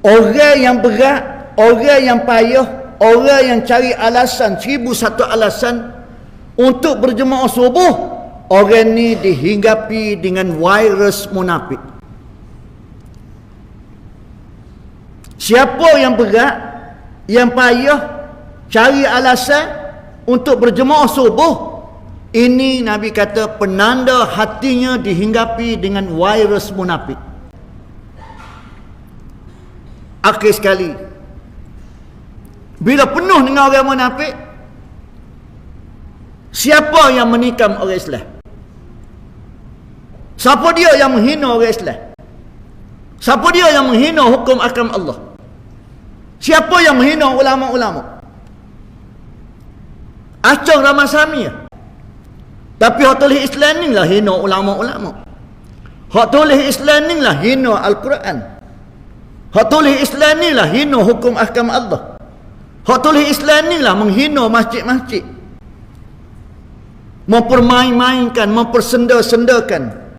Orang yang berat, orang yang payah, orang yang cari alasan, seribu satu alasan untuk berjemaah subuh, orang ni dihinggapi dengan virus munafik. Siapa yang berat, yang payah, cari alasan untuk berjemaah subuh, ini Nabi kata penanda hatinya dihinggapi dengan virus munafik. Akhir sekali. Bila penuh dengan orang munafik Siapa yang menikam orang Islam? Siapa dia yang menghina orang Islam? Siapa dia yang menghina hukum akam Allah? Siapa yang menghina ulama-ulama? Acung Ramasami ya? Tapi hak tulis Islam ni lah hina ulama-ulama. Hak tulis Islam ni lah hina Al-Quran Hak tulis Islam ni lah hina hukum ahkam Allah. Hak tulis Islam ni lah menghina masjid-masjid. Mempermain-mainkan, mempersenda-sendakan